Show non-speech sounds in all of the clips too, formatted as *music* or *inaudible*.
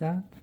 시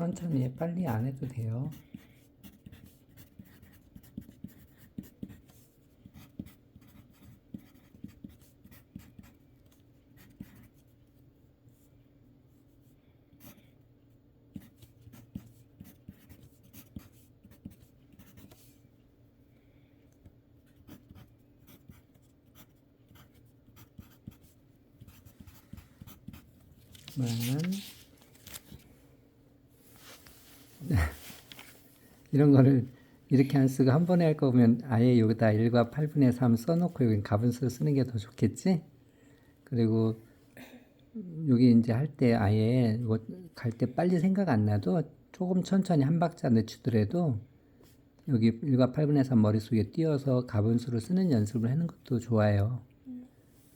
천천히 해. 빨리 안 해도 돼요. 만 *laughs* 이런 거를 이렇게 안 쓰고 한 번에 할 거면 아예 여기다 1과 8분의 3 써놓고 여기 가분수를 쓰는 게 더 좋겠지? 그리고 여기 이제 할 때 아예 이거 갈 때 빨리 생각 안 나도 조금 천천히 한 박자 늦추더라도 여기 1과 8분의 3 머릿속에 띄어서 가분수를 쓰는 연습을 하는 것도 좋아요.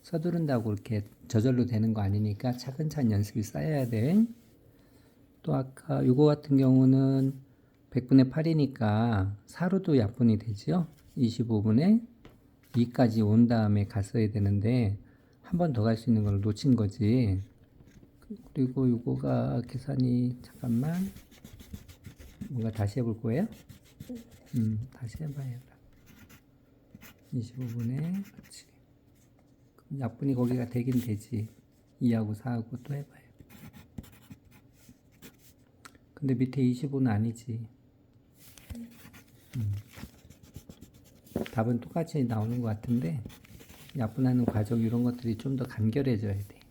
서두른다고 이렇게 저절로 되는 거 아니니까 차근차근 연습이 쌓여야 돼. 또 아까 요거 같은 경우는 100분의 8이니까 4로도 약분이 되지요. 25분의 2까지 온 다음에 갔어야 되는데 한 번 더 갈 수 있는 걸 놓친 거지. 그리고 요거가 계산이 잠깐만 뭔가 다시 해볼 거예요? 음, 다시 해봐요. 25분의 그렇지. 약분이 거기가 되긴 되지. 2하고 4하고 또 해봐요. 근데 밑에 25는 아니지. 음. 답은 똑같이 나오는 것 같은데 약분하는 과정 이런 것들이 좀 더 간결해져야 돼.